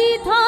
অতিথ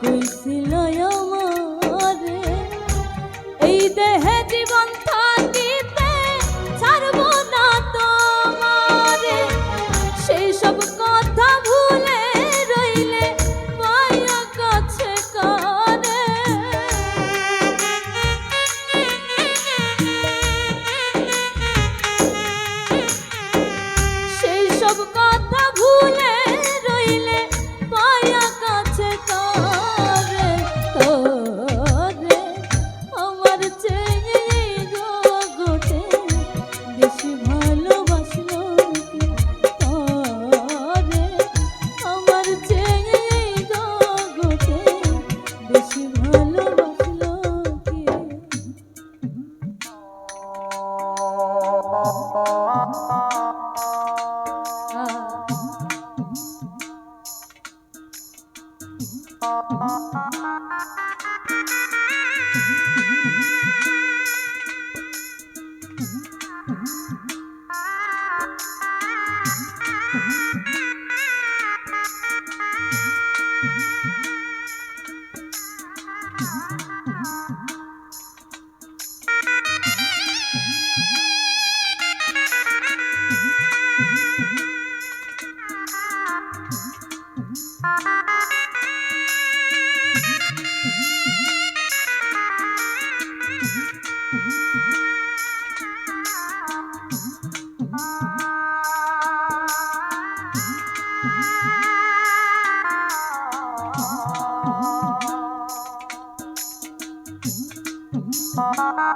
কইছিল Mm-hmm. অভিনয়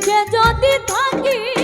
सुखे ज्योति थाकी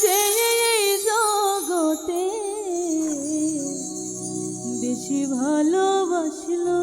চেয়ে জগতে। বেশি ভালোবাসলো।